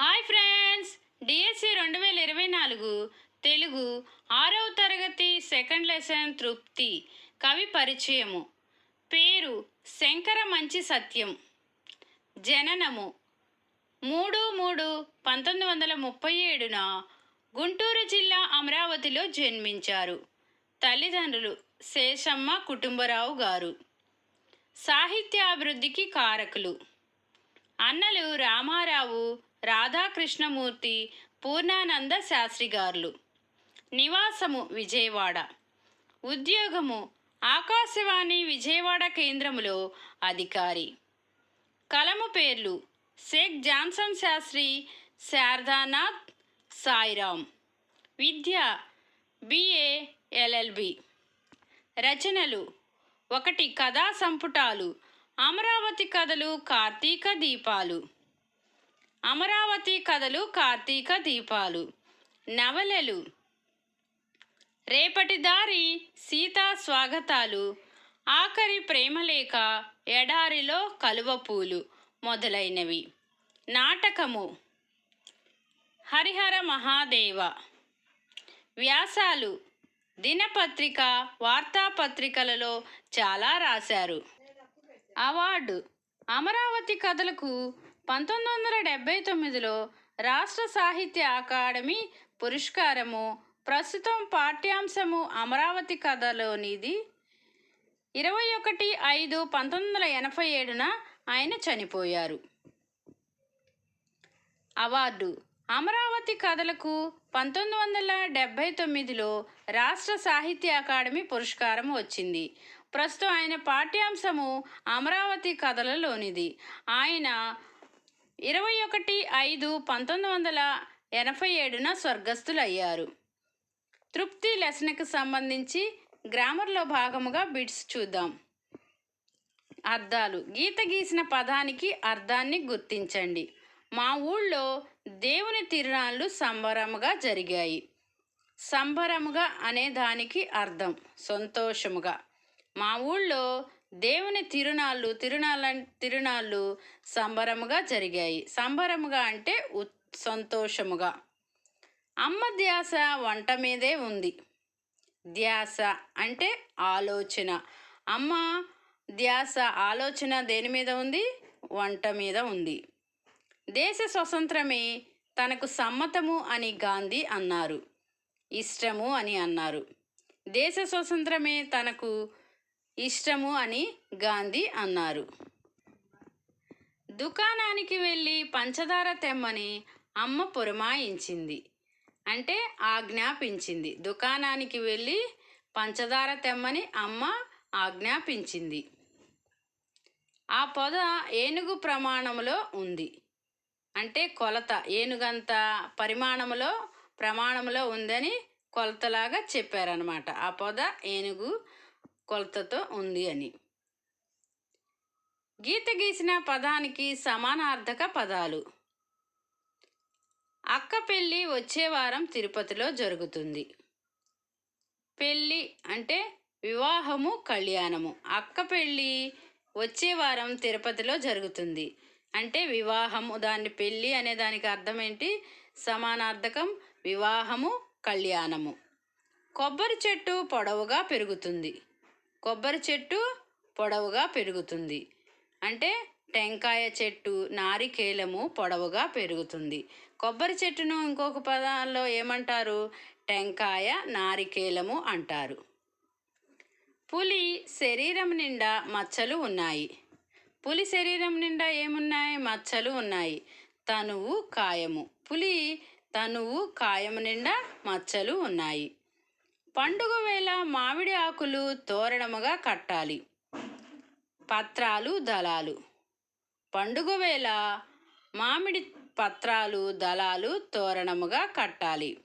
Hi friends DSC రెండు వేల ఇరవై నాలుగు తెలుగు ఆరవ తరగతి సెకండ్ లెసన్ తృప్తి కవి పరిచయము. పేరు శంకర మంచి సత్యం. జననము మూడు మూడు పంతొమ్మిది వందల ముప్పై ఏడున గుంటూరు జిల్లా అమరావతిలో జన్మించారు. తల్లిదండ్రులు శేషమ్మ కుటుంబరావు గారు. సాహిత్యాభివృద్ధికి కారకులు. అన్నలు రామారావు రాధాకృష్ణమూర్తి పూర్ణానంద శాస్త్రి గారులు నివాసము విజయవాడ. ఉద్యోగము ఆకాశవాణి విజయవాడ కేంద్రములో అధికారి. కలము పేర్లు షేక్ జాన్సన్ శాస్త్రి శారదానాథ్ సాయిరామ్. విద్య బిఏ ఎల్ఎల్బి రచనలు ఒకటి కథా సంపుటాలు అమరావతి కథలు కార్తీక దీపాలు. అమరావతి కథలు కార్తీక దీపాలు. నవలలు. రేపటి దారి సీతా స్వాగతాలు. ఆఖరి ప్రేమలేఖ ఎడారిలో కలువపూలు మొదలైనవి. నాటకము. హరిహర మహాదేవ. వ్యాసాలు. దినపత్రిక వార్తాపత్రికలలో చాలా రాశారు. అవార్డు. అమరావతి కథలకు పంతొమ్మిది వందల డెబ్బై తొమ్మిదిలో రాష్ట్ర సాహిత్య అకాడమీ పురస్కారము ప్రస్తుతం పాఠ్యాంశము అమరావతి కథలోనిది. ఇరవై ఒకటి ఐదు పంతొమ్మిది వందల ఎనభై ఏడున ఆయన చనిపోయారు. అవార్డు. అమరావతి కథలకు పంతొమ్మిది వందల డెబ్భై తొమ్మిదిలో రాష్ట్ర సాహిత్య అకాడమీ పురస్కారం వచ్చింది. ప్రస్తుతం ఆయన పాఠ్యాంశము అమరావతి కథలలోనిది. ఆయన ఇరవై ఒకటి ఐదు పంతొమ్మిది వందల ఎనభై ఏడున స్వర్గస్థులయ్యారు. తృప్తి లెసన్కి సంబంధించి గ్రామర్లో భాగముగా బిట్స్ చూద్దాం. అర్థాలు. గీత గీసిన పదానికి అర్థాన్ని గుర్తించండి. మా ఊళ్ళో దేవుని తిరునాళ్ళు సంబరముగా జరిగాయి. సంబరముగా అనే దానికి అర్థం. సంతోషముగా. మా ఊళ్ళో దేవుని తిరునాళ్ళు తిరునాళ్ళ తిరునాళ్ళు సంబరముగా జరిగాయి. సంబరముగా అంటే ఉత్ సంతోషముగా. అమ్మ ధ్యాస వంట మీదే ఉంది. ధ్యాస అంటే ఆలోచన. అమ్మ ధ్యాస ఆలోచన దేని మీద ఉంది? వంట మీద ఉంది. దేశ స్వతంత్రమే తనకు సమ్మతము అని గాంధీ అన్నారు. ఇష్టము అని అన్నారు. దేశ స్వతంత్రమే తనకు ఇష్టము అని గాంధీ అన్నారు. దుకాణానికి వెళ్ళి పంచదార తెమ్మని అమ్మ పురమాయించింది. అంటే ఆజ్ఞాపించింది. దుకాణానికి వెళ్ళి పంచదార తెమ్మని అమ్మ ఆజ్ఞాపించింది. ఆ పొద ఏనుగు ప్రమాణంలో ఉంది. అంటే కొలత ఏనుగంత పరిమాణంలో ప్రమాణంలో ఉందని కొలతలాగా చెప్పారనమాట ఆ పొద ఏనుగు కొలతతో ఉంది అని. గీత గీసిన పదానికి సమానార్థక పదాలు. అక్క పెళ్ళి వచ్చే వారం తిరుపతిలో జరుగుతుంది. పెళ్ళి అంటే వివాహము కళ్యాణము. అక్క పెళ్ళి వచ్చే వారం తిరుపతిలో జరుగుతుంది. అంటే వివాహము దాన్ని పెళ్ళి అనే దానికి అర్థం ఏంటి సమానార్థకం వివాహము కళ్యాణము. కొబ్బరి చెట్టు పొడవుగా పెరుగుతుంది. కొబ్బరి చెట్టు పొడవుగా పెరుగుతుంది. అంటే టెంకాయ చెట్టు నారికేలము పొడవుగా పెరుగుతుంది. కొబ్బరి చెట్టును ఇంకొక పదాల్లో ఏమంటారు? టెంకాయ నారికేలము అంటారు. పులి శరీరం నిండా మచ్చలు ఉన్నాయి. పులి శరీరం నిండా ఏమున్నాయి? మచ్చలు ఉన్నాయి. తనువు కాయము. పులి తనువు కాయము నిండా మచ్చలు ఉన్నాయి. పండుగ వేళ మామిడి ఆకులు తోరణముగా కట్టాలి. పత్రాలు దళాలు. పండుగ వేళ మామిడి పత్రాలు దళాలు తోరణముగా కట్టాలి.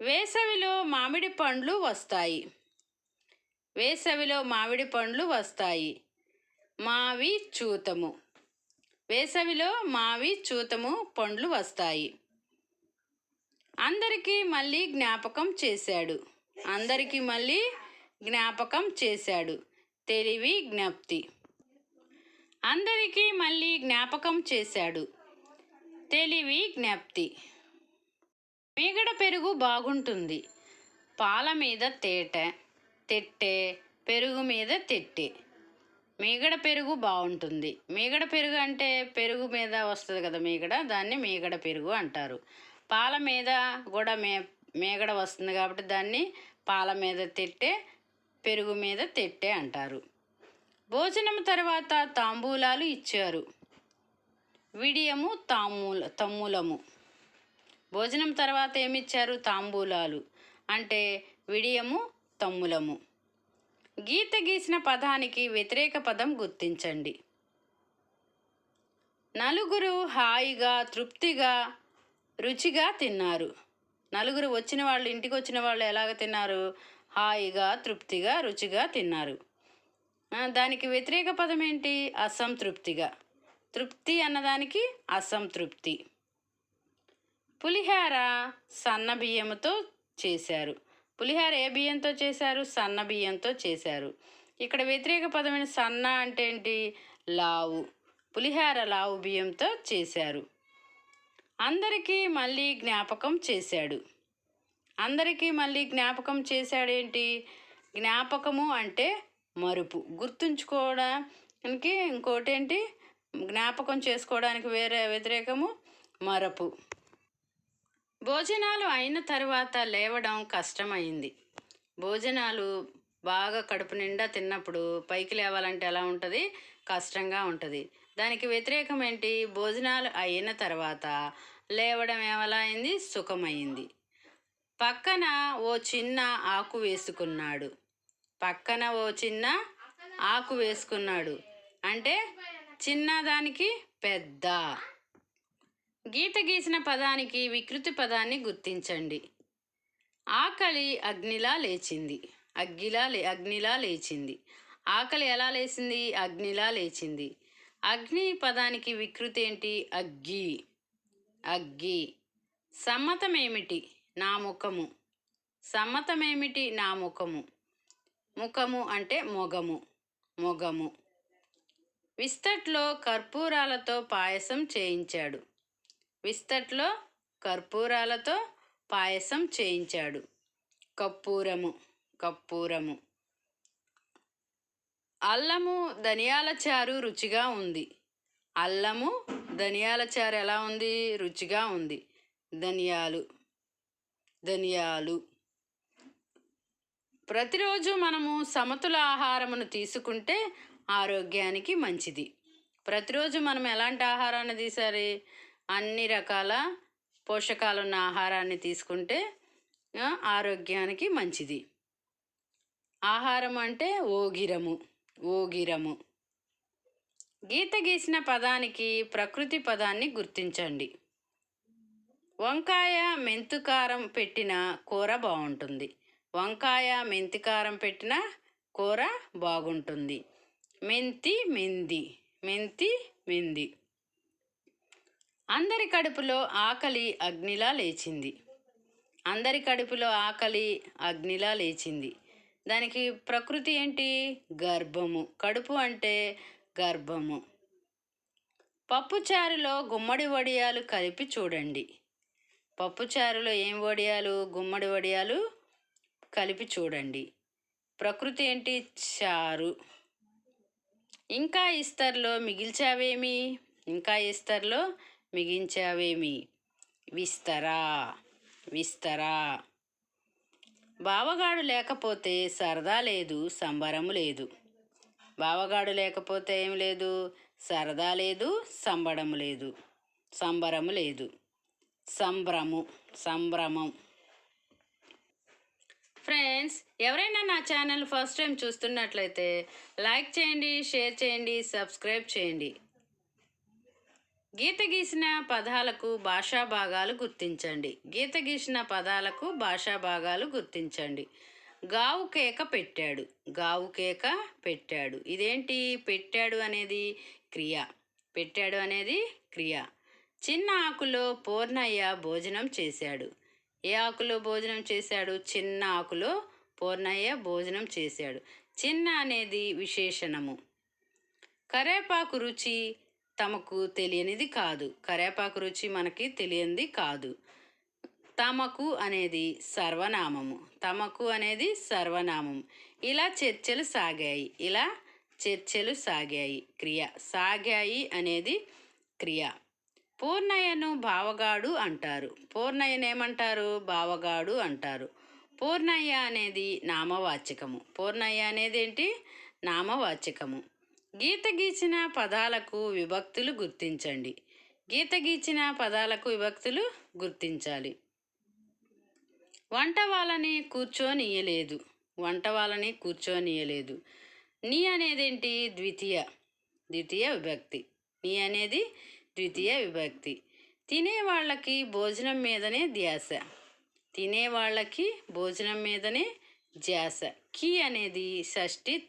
వేసవిలో మామిడి పండ్లు వస్తాయి. వేసవిలో మామిడి పండ్లు వస్తాయి. మావి చూతము. వేసవిలో మావి చూతము పండ్లు వస్తాయి. అందరికీ మళ్ళీ జ్ఞాపకం చేశాడు. అందరికీ మళ్ళీ జ్ఞాపకం చేశాడు. తెలివి జ్ఞప్తి. అందరికీ మళ్ళీ జ్ఞాపకం చేశాడు. తెలివి జ్ఞప్తి. మీగడ పెరుగు బాగుంటుంది. పాల మీద తేట తెట్టే పెరుగు మీద తెట్టే. మీగడ పెరుగు బాగుంటుంది. మీగడ పెరుగు అంటే పెరుగు మీద వస్తుంది కదా మీగడ? దాన్ని మీగడ పెరుగు అంటారు. పాల మీద కూడా మే మేగడ వస్తుంది కాబట్టి దాన్ని పాల మీద తిట్టే పెరుగు మీద తిట్టే అంటారు. భోజనం తర్వాత తాంబూలాలు ఇచ్చారు. విడియము తామూల తమ్ములము. భోజనం తర్వాత ఏమిచ్చారు? తాంబూలాలు. అంటే విడియము తమ్ములము. గీత గీసిన పదానికి వ్యతిరేక పదం గుర్తించండి. నలుగురు హాయిగా తృప్తిగా రుచిగా తిన్నారు. నలుగురు వచ్చిన వాళ్ళు ఇంటికి వచ్చిన వాళ్ళు ఎలాగ తిన్నారు? హాయిగా తృప్తిగా రుచిగా తిన్నారు. దానికి వ్యతిరేక పదం ఏంటి? అసంతృప్తిగా. తృప్తి అన్నదానికి అసంతృప్తి. పులిహార సన్న బియ్యంతో చేశారు. పులిహార ఏ బియ్యంతో చేశారు? సన్న బియ్యంతో చేశారు. ఇక్కడ వ్యతిరేక పదమైన సన్న అంటే ఏంటి? లావు. పులిహార లావు బియ్యంతో చేశారు. అందరికీ మళ్ళీ జ్ఞాపకం చేశాడు. అందరికీ మళ్ళీ జ్ఞాపకం చేశాడేంటి? జ్ఞాపకము అంటే మరుపు. గుర్తుంచుకోవడానికి ఇంకోటి ఏంటి జ్ఞాపకం చేసుకోవడానికి వేరే వ్యతిరేకము మరపు. భోజనాలు అయిన తర్వాత లేవడం కష్టమైంది. భోజనాలు బాగా కడుపు నిండా తిన్నప్పుడు పైకి లేవాలంటే ఎలా ఉంటుంది? కష్టంగా ఉంటుంది. దానికి వ్యతిరేకం ఏంటి భోజనాలు అయిన తర్వాత లేవడం ఎలా అయింది సుఖమైంది పక్కన ఓ చిన్న ఆకు వేసుకున్నాడు. పక్కన ఓ చిన్న ఆకు వేసుకున్నాడు. అంటే చిన్నదానికి పెద్ద. గీత గీసిన పదానికి వికృతి పదాన్ని గుర్తించండి. ఆకలి అగ్నిలా లేచింది. అగ్గిలా లే అగ్నిలా లేచింది. ఆకలి ఎలా లేచింది అగ్నిలా లేచింది. అగ్ని పదానికి వికృతి ఏంటి అగ్గి. అగ్గి. సమ్మతమేమిటి నా ముఖము? సమ్మతమేమిటి నా ముఖము? ముఖము అంటే మొగము. మొగము. విస్తట్లో కర్పూరాలతో పాయసం చేయించాడు. విస్తట్లో కర్పూరాలతో పాయసం చేయించాడు. కప్పూరము కప్పూరము అల్లము ధనియాల చారు రుచిగా ఉంది. అల్లము ధనియాల చారు ఎలా ఉంది? రుచిగా ఉంది. ధనియాలు ధనియాలు. ప్రతిరోజు మనము సమతుల ఆహారమును తీసుకుంటే ఆరోగ్యానికి మంచిది. ప్రతిరోజు మనం ఎలాంటి ఆహారాన్ని తీసారి అన్ని రకాల పోషకాలున్న ఆహారాన్ని తీసుకుంటే ఆరోగ్యానికి మంచిది. ఆహారం అంటే ఓగిరము ఓగిరము. గీత గీసిన పదానికి ప్రకృతి పదాన్ని గుర్తించండి. వంకాయ మెంతుకారం పెట్టిన కూర బాగుంటుంది. వంకాయ మెంతికారం పెట్టిన కూర బాగుంటుంది. మెంతి మెంది మెంతి మెంది. అందరి కడుపులో ఆకలి అగ్నిలా లేచింది. అందరి కడుపులో ఆకలి అగ్నిలా లేచింది. దానికి ప్రకృతి ఏంటి? గర్భము. కడుపు అంటే గర్భము. పప్పుచారులో గుమ్మడి వడియాలు కలిపి చూడండి. పప్పుచారులో ఏం వడియాలు గుమ్మడి వడియాలు కలిపి చూడండి. ప్రకృతి ఏంటి? చారు. ఇంకా ఇస్తర్లో మిగిల్చావేమి? ఇంకా ఇస్తర్లో మిగించావేమి? విస్తరా విస్తరా. బావగాడు లేకపోతే సరదా లేదు సంబరం లేదు. బావగాడు లేకపోతే ఏం లేదు. సరదా లేదు సంబడం లేదు. సంబరము లేదు. సంభ్రము సంభ్రమం. ఫ్రెండ్స్ ఎవరైనా నా ఛానల్ ఫస్ట్ టైం చూస్తున్నట్లయితే లైక్ చేయండి షేర్ చేయండి సబ్స్క్రైబ్ చేయండి. గీత గీసిన పదాలకు భాషా భాగాలు గుర్తించండి. గీత గీసిన పదాలకు భాషా భాగాలు గుర్తించండి. గావు కేక పెట్టాడు. గావు కేక పెట్టాడు. ఇదేంటి? పెట్టాడు అనేది క్రియ. పెట్టాడు అనేది క్రియ. చిన్న ఆకులో పూర్ణయ్య భోజనం చేశాడు. ఏ ఆకులో భోజనం చేశాడు? చిన్న ఆకులో పూర్ణయ్య భోజనం చేశాడు. చిన్న అనేది విశేషణము. కరేపాకు రుచి తమకు తెలియనిది కాదు. కరేపాకు రుచి మనకి తెలియనిది కాదు. తమకు అనేది సర్వనామము. తమకు అనేది సర్వనామం ఇలా చర్చలు సాగాయి. ఇలా చర్చలు సాగాయి. క్రియ. సాగాయి అనేది క్రియ. పూర్ణయ్యను బావగాడు అంటారు. పూర్ణయ్యనేమంటారు బావగాడు అంటారు. పూర్ణయ్య అనేది నామవాచకము. పూర్ణయ్య అనేది ఏంటి? నామవాచకము. గీత గీచిన పదాలకు విభక్తులు గుర్తించండి. గీత గీచిన పదాలకు విభక్తులు గుర్తించాలి. వంట వాళ్ళని కూర్చోనియలేదు. వంట వాళ్ళని కూర్చోనియలేదు. నీ అనేదేంటి? ద్వితీయ. ద్వితీయ విభక్తి. నీ అనేది ద్వితీయ విభక్తి. తినే వాళ్ళకి భోజనం మీదనే ధ్యాస. తినేవాళ్ళకి భోజనం మీదనే ధ్యాస. కీ అనేది షష్ఠి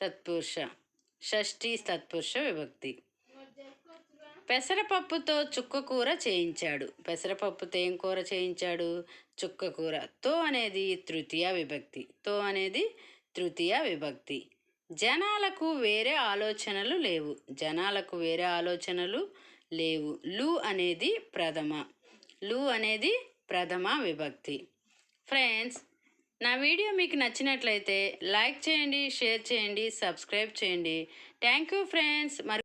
తత్పురుష. షష్ఠి తత్పురుష విభక్తి. పెసరపప్పుతో చుక్క కూర చేయించాడు. పెసరపప్పుతో ఏం కూర చేయించాడు? చుక్క కూర. తో అనేది తృతీయ విభక్తి. తో అనేది తృతీయ విభక్తి. జనాలకు వేరే ఆలోచనలు లేవు. జనాలకు వేరే ఆలోచనలు లేవు. లు అనేది ప్రథమ. లు అనేది ప్రథమ విభక్తి. ఫ్రెండ్స్ నా వీడియో మీకు నచ్చినట్లయితే లైక్ చేయండి షేర్ చేయండి సబ్స్క్రైబ్ చేయండి. Thank you friends. మరి